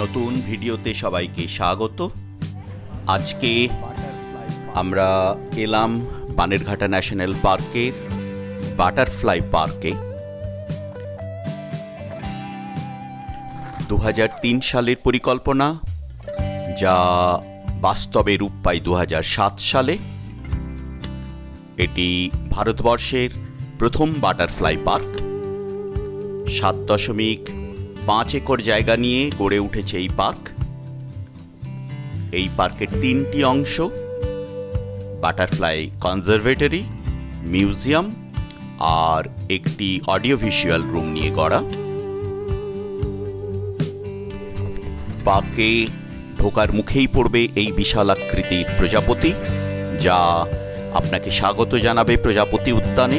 নতুন ভিডিওতে সবাইকে স্বাগত। আজকে আমরা এলাম বানেরঘাটা ন্যাশনাল পার্কের বাটারফ্লাই পার্কে। দু হাজার তিন সালের পরিকল্পনা, যা বাস্তবে রূপ পায় দু হাজার সাত সালে। এটি ভারতবর্ষের প্রথম বাটারফ্লাই পার্ক। সাত দশমিক পাঁচ একর জায়গা নিয়ে গড়ে উঠেছে এই পার্ক। এই পার্কের তিনটি অংশ, বাটারফ্লাই কনজারভেটরি, মিউজিয়াম আর একটি অডিও ভিজুয়াল রুম নিয়ে গড়া। পার্কে ঢোকার মুখেই পড়বে এই বিশাল আকৃতির প্রজাপতি, যা আপনাকে স্বাগত জানাবে প্রজাপতি উদ্যানে।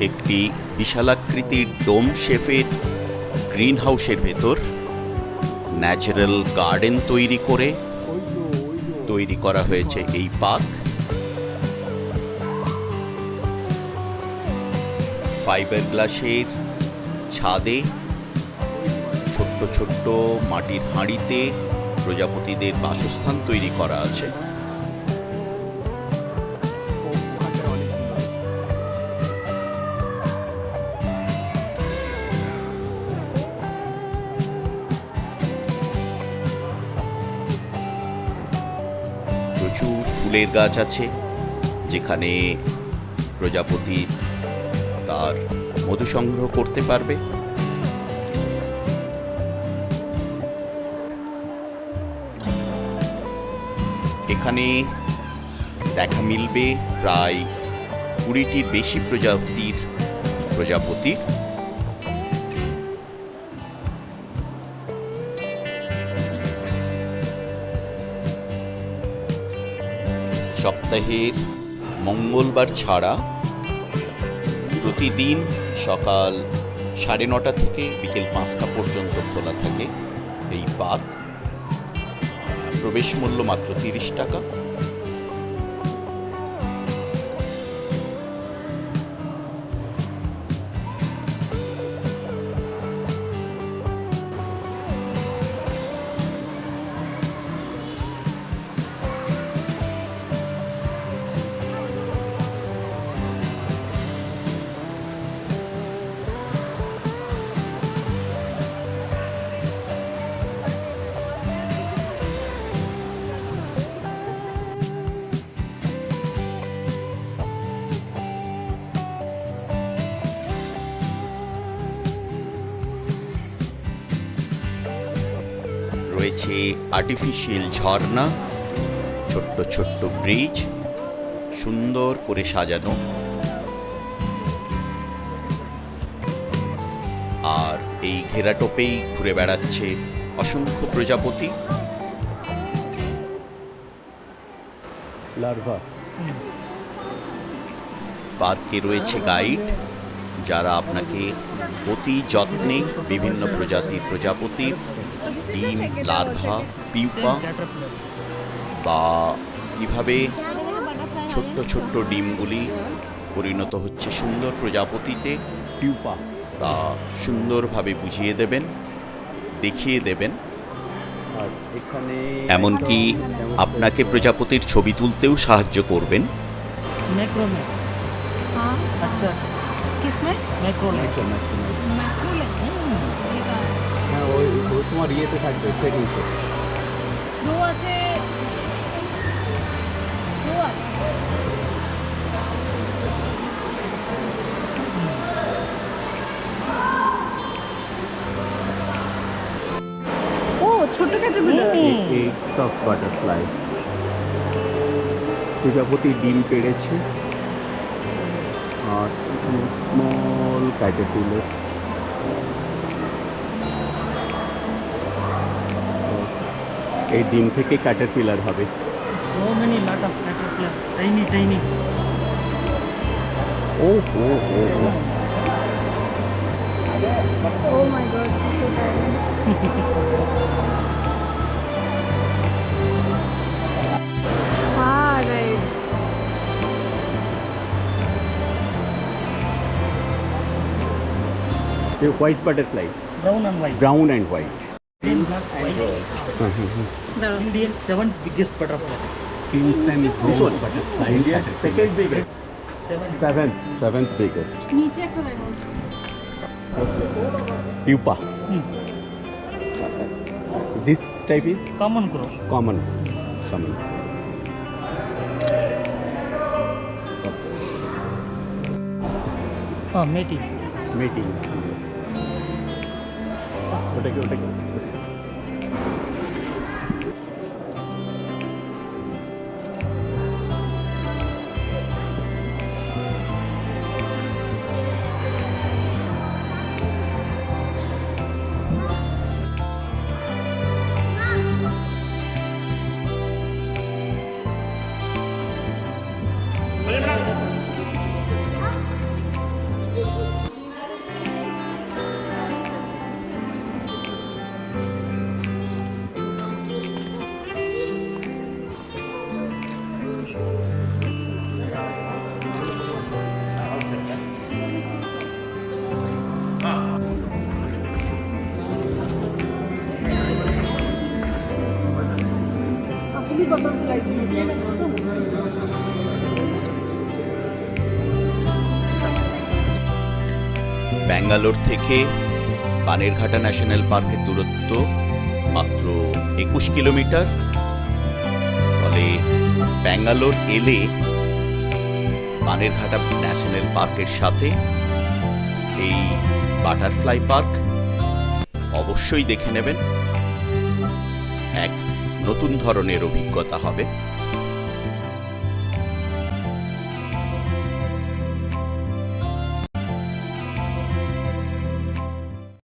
একটি বিশালাকৃতির ডোম শেফের গ্রিন হাউসের ভেতর ন্যাচারাল গার্ডেন তৈরি করে তৈরি করা হয়েছে এই পার্ক। ফাইবার গ্লাসের ছাদে ছোট্ট ছোট্ট মাটির হাঁড়িতে প্রজাপতিদের বাসস্থান তৈরি করা আছে। ফুলের গাছ আছে, যেখানে প্রজাপতি তার মধু সংগ্রহ করতে পারবে। এখানে দেখা মিলবে প্রায় কুড়িটির বেশি প্রজাতির প্রজাপতির সপ্তাহের মঙ্গলবার ছাড়া প্রতিদিন সকাল সাড়ে নটা থেকে বিকেল পাঁচটা পর্যন্ত খোলা থাকে এই পার্ক প্রবেশ মূল্য মাত্র তিরিশ টাকা। রয়েছে আর্টিফিশিয়াল ঝর্ণা ছোট্ট ছোট্ট ব্রিজ সুন্দর করে সাজানো। আর এই ঘেরাটোপেই ঘুরে বেড়াচ্ছে অসংখ্য প্রজাপতি। পার্কে রয়েছে গাইড যারা আপনাকে অতি যত্নে বিভিন্ন প্রজাতির প্রজাপতির ডিম লার্ভা পিউপা বা কীভাবে ছোট্ট ছোট্ট ডিমগুলি পরিণত হচ্ছে সুন্দর প্রজাপতিতে টিউপা তা সুন্দরভাবে বুঝিয়ে দেবেন দেখিয়ে দেবেন। এমনকি আপনাকে প্রজাপতির ছবি তুলতেও সাহায্য করবেন। আচ্ছা। ওই তোমার ইয়েতে থাকবে সেটিংসে আছে। আছে। ও ছোট ক্যাটারপিলার এগস অফ বাটারফ্লাই প্রজাপতি ডিম পেড়েছে। আর স্মল ক্যাটারপিলার এই ডিম থেকে ক্যাটারপিলার হবে so many lot of caterpillar tiny tiny oh oh oh oh my god The white butterfly. Brown and white. Brown and white. Indian seventh biggest butterfly. Crimson rose butterfly. India's second biggest. Seven. Seventh. Seventh biggest. নিচে একটা দেখো Pupa. Hmm. This type is Common crow. common. Common. Ah, matey. Mating. ওটাকে ওটাকে Absoluut, wat ook blijft. Bangalore থেকে Bannerghatta national পার্কের দূরত্ব মাত্র একুশ কিলোমিটার। ফলে ব্যাঙ্গালোর এলে বানেরঘাটা ন্যাশনাল পার্কের সাথে এই বাটারফ্লাই পার্ক অবশ্যই দেখে নেবেন। এক নতুন ধরনের অভিজ্ঞতা হবে।